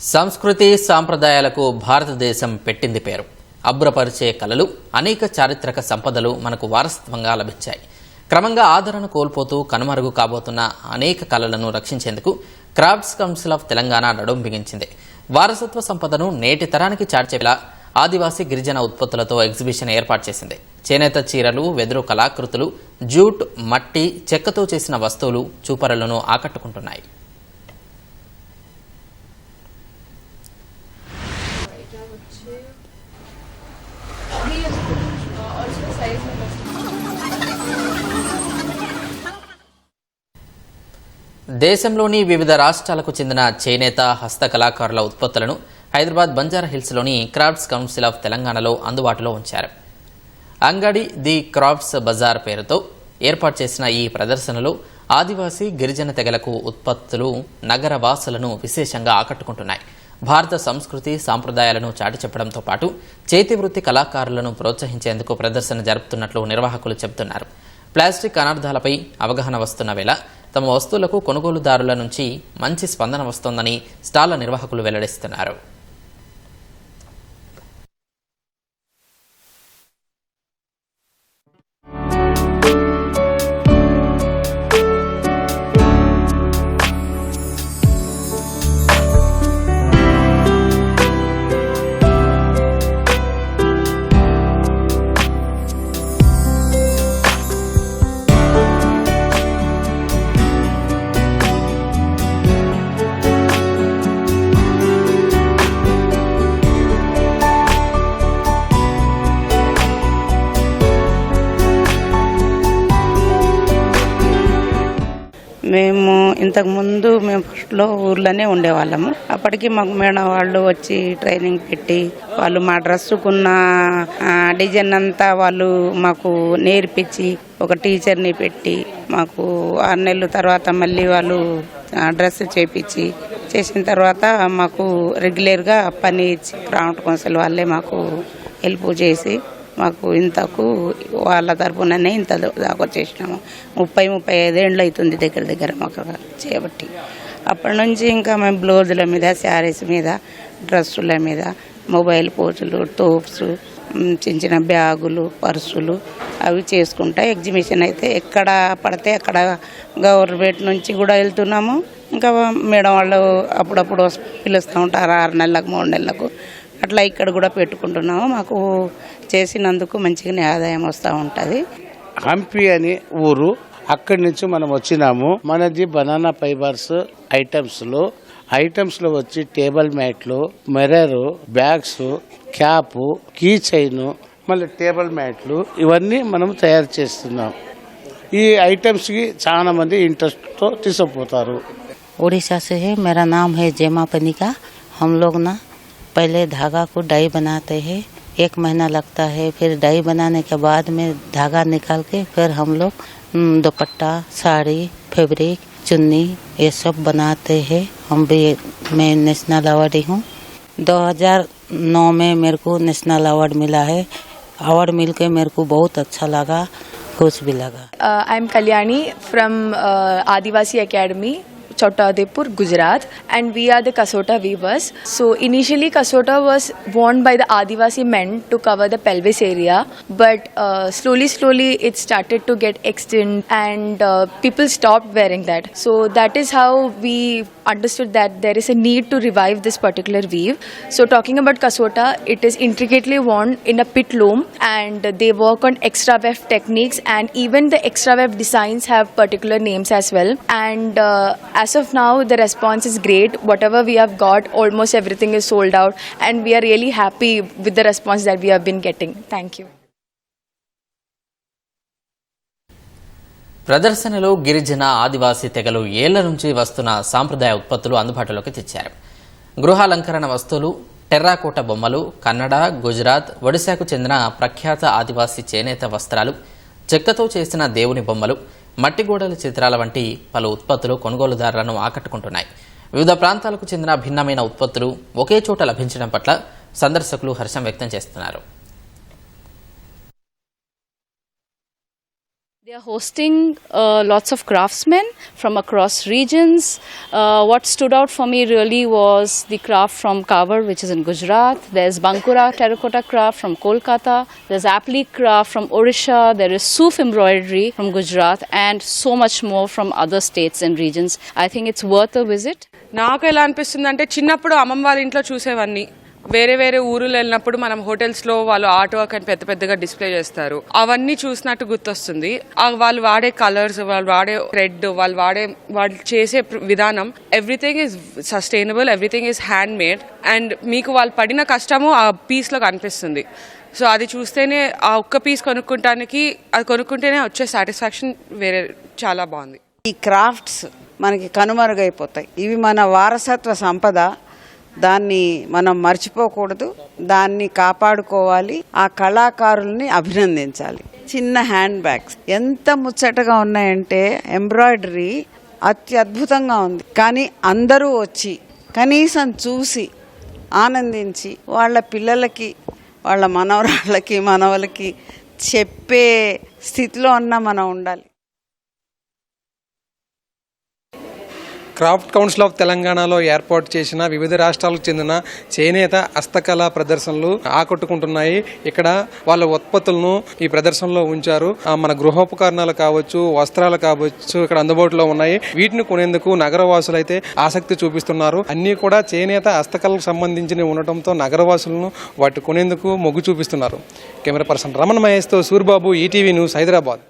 సంస్కృతి సాంప్రదాయాలకు భారతదేశం పెట్టింది పేరు. అబ్రపరిచే కళలు అనేక చారిత్రక సంపదలు మనకు వారసత్వంగా లభించాయి. క్రమంగా ఆదరణ కోల్పోతూ కనుమరుగు కాబోతున్న అనేక కళలను రక్షించేందుకు క్రాఫ్ట్స్ కౌన్సిల్ ఆఫ్ తెలంగాణ నడుం బిగించింది. వారసత్వ సంపదను నేటి తరానికి చార్చేలా ఆదివాసీ గిరిజన ఉత్పత్తులతో ఎగ్జిబిషన్ ఏర్పాటు చేసింది. చేనేత చీరలు వెదురు కళాకృతులు జూట్ మట్టి చెక్కతో చేసిన వస్తువులు చూపరులను ఆకట్టుకుంటున్నాయి. దేశంలోని వివిధ రాష్ట్రాలకు చెందిన చేనేత హస్త కళాకారుల ఉత్పత్తులను హైదరాబాద్ బంజారా హిల్స్లోని క్రాఫ్ట్స్ కౌన్సిల్ ఆఫ్ తెలంగాణలో అందుబాటులో ఉంచారు. అంగడి ది క్రాఫ్ట్స్ బజార్ పేరుతో ఏర్పాటు చేసిన ఈ ప్రదర్శనలో ఆదివాసీ గిరిజన తెగలకు ఉత్పత్తులు నగర వాసులను విశేషంగా ఆకట్టుకుంటున్నాయి. భారత సంస్కృతి సాంప్రదాయాలను చాటి చెప్పడంతో పాటు చేతి వృత్తి కళాకారులను ప్రోత్సహించేందుకు ప్రదర్శన జరుపుతున్నట్లు నిర్వాహకులు చెబుతున్నారు. ప్లాస్టిక్ అనర్థాలపై అవగాహన వస్తున్న వేళ తమ వస్తువులకు కొనుగోలుదారుల నుంచి మంచి స్పందన వస్తోందని స్టాళ్ళ నిర్వాహకులు వెల్లడిస్తున్నారు. మేము ఇంతకు ముందు మేము ఫస్ట్లో ఊర్లోనే ఉండేవాళ్ళము. అప్పటికి మాకు మేడం వాళ్ళు వచ్చి ట్రైనింగ్ పెట్టి వాళ్ళు మా డ్రెస్సుకున్న డిజైన్ అంతా వాళ్ళు మాకు నేర్పించి ఒక టీచర్ని పెట్టి మాకు ఆరు నెలల తర్వాత మళ్ళీ వాళ్ళు డ్రెస్ చేపించి చేసిన తర్వాత మాకు రెగ్యులర్గా పని ఇచ్చి క్రౌంట్ కౌన్సిల్ వాళ్ళే మాకు హెల్ప్ చేసి మాకు ఇంతకు వాళ్ళ తరపుననే ఇంత దాకా చేసినాము. ముప్పై ముప్పై ఐదేళ్ళు అవుతుంది దగ్గర దగ్గర మాకు చేయబట్టి అప్పటి నుంచి ఇంకా మేము బ్లౌజుల మీద శారీస్ మీద డ్రెస్సుల మీద మొబైల్ పోచులు టోప్స్ చిన్న చిన్న బ్యాగులు పర్సులు అవి చేసుకుంటా ఎగ్జిబిషన్ అయితే ఎక్కడ పడితే అక్కడ గవర్నమెంట్ నుంచి కూడా వెళ్తున్నాము. ఇంకా మేడం వాళ్ళు అప్పుడప్పుడు పిలుస్తూ ఉంటారు ఆరు నెలలకు మూడు నెలలకు. అట్లా ఇక్కడ కూడా పెట్టుకుంటున్నాము మాకు చేసినందుకు మంచిగానే ఆదాయం వస్తూ ఉంటుంది హంపి అని ఊరు అక్కడి నుంచి మనం వచ్చినాము మనది బనానా ఫైబర్స్ ఐటమ్స్ లో ఐటమ్స్ లో వచ్చి టేబుల్ మ్యాట్లు mirror bags cap key chain మళ్ళీ టేబుల్ మ్యాట్లు ఇవన్నీ మనం తయారు చేస్తున్నాం ఈ ఐటమ్స్ కి చాలా మంది ఇంట్రెస్ట్ తో తీసుకుపోతారు उड़ीसा से है मेरा नाम है जेमा पनिका हम लोग ना पहले धागा को डाई बनाते हैं, एक महीना लगता है, फिर डाई बनाने के बाद में धागा निकाल के फिर हम लोग दुपट्टा, साड़ी, फैब्रिक, चुन्नी, ये सब बनाते हैं। हम भी, मैं नेशनल अवार्डी हूँ। 2009 में मेरे को नेशनल अवार्ड मिला है। अवार्ड मिल के मेरे को बहुत अच्छा लगा, खुश भी लगा। I am Kalyani from Adivasi Adivasi Academy. Chottadepur, Gujarat, and we are the Kasota weavers. So initially, Kasota was worn by the Adivasi men to cover the pelvis area, but uh, slowly, slowly, it started to get extinct, and uh, people stopped wearing that. So that is how we understood that there is a need to revive this particular weave. So talking about Kasota, it is intricately worn in a pit loom, and they work on extra weft techniques, and even the extra weft designs have particular names as well. And uh, as of now, the response is great. Whatever we have got, almost everything is sold out, and we are really happy with the response that we have been getting. Thank you. ప్రదర్శనలో గిరిజన ఆదివాసీ తెగలు ఏళ్ళ నుంచి వస్తున్న సాంప్రదాయ ఉత్పత్తులు అందుబాటులోకి తెచ్చారు గృహాలంకరణ వస్తువులు టెర్రాకోట బొమ్మలు కన్నడ గుజరాత్ ఒడిశాకు చెందిన ప్రఖ్యాత ఆదివాసీ చేనేత వస్త్రాలు చెక్కతో చేసిన దేవుని బొమ్మలు మట్టి గోడల చిత్రాల వంటి పలు ఉత్పత్తులు కొనుగోలుదారులను ఆకట్టుకుంటున్నాయి. వివిధ ప్రాంతాలకు చెందిన భిన్నమైన ఉత్పత్తులు ఒకే చోట లభించడం పట్ల సందర్శకులు హర్షం వ్యక్తం చేస్తున్నారు. They are hosting uh, lots of craftsmen from across regions. Uh, what stood out for me really was the craft from Kavar, which is in Gujarat. There's Bankura terracotta craft from Kolkata. There's applique craft from Orisha. There is Suf embroidery from Gujarat, and so much more from other states and regions. I think it's worth a visit. నాకు ఎలా అనిపిస్తుంది అంటే చిన్నప్పుడు అమ్మమ్మ వాళ్ళ ఇంట్లో చూసేవన్నీ వేరే వేరే ఊరులో వెళ్ళినప్పుడు మనం హోటల్స్లో లో వాళ్ళు ఆర్ట్ వర్క్ అని పెద్ద పెద్దగా డిస్ప్లే చేస్తారు. అవన్నీ చూసినట్టు గుర్తొస్తుంది. ఆ వాళ్ళు వాడే కలర్స్ వాళ్ళు వాడే థ్రెడ్ వాళ్ళు వాడే వాళ్ళు చేసే విధానం everything is sustainable everything is handmade and మీకు వాళ్ళు పడిన కష్టము ఆ పీస్లో కనిపిస్తుంది. సో అది చూస్తేనే ఆ ఒక్క పీస్ కొనుక్కుంటానికి అది కొనుక్కుంటేనే వచ్చే సాటిస్ఫాక్షన్ వేరే చాలా బాగుంది. ఈ క్రాఫ్ట్స్ మనకి కనుమరుగైపోతాయి. ఇవి మన వారసత్వ సంపద. దాన్ని మనం మర్చిపోకూడదు. దాన్ని కాపాడుకోవాలి. ఆ కళాకారుల్ని అభినందించాలి. చిన్న హ్యాండ్ బ్యాగ్స్. ఎంత ముచ్చటగా ఉన్నాయంటే ఎంబ్రాయిడరీ అత్యద్భుతంగా ఉంది. కానీ అందరూ వచ్చి కనీసం చూసి ఆనందించి వాళ్ళ పిల్లలకి వాళ్ళ మనవరాళ్ళకి మనవలకి చెప్పే స్థితిలో అన్న మనం ఉండాలి. క్రాఫ్ట్ కౌన్సిల్ ఆఫ్ తెలంగాణలో ఏర్పాటు చేసిన వివిధ రాష్ట్రాలకు చెందిన చేనేత హస్తకళా ప్రదర్శనలు ఆకట్టుకుంటున్నాయి. ఇక్కడ వాళ్ళ ఉత్పత్తులను ఈ ప్రదర్శనలో ఉంచారు. మన గృహోపకరణాలు కావచ్చు వస్త్రాలు కావచ్చు ఇక్కడ అందుబాటులో ఉన్నాయి. వీటిని కొనేందుకు నగరవాసులు అయితే ఆసక్తి చూపిస్తున్నారు. అన్ని కూడా చేనేత హస్తకళకు సంబంధించినవి ఉండటంతో నగరవాసులను వాటి కొనేందుకు మొగ్గు చూపిస్తున్నారు. కెమెరా పర్సన్ రమణ మహేష్తో సూర్బాబు ఈటీవీ న్యూస్ హైదరాబాద్.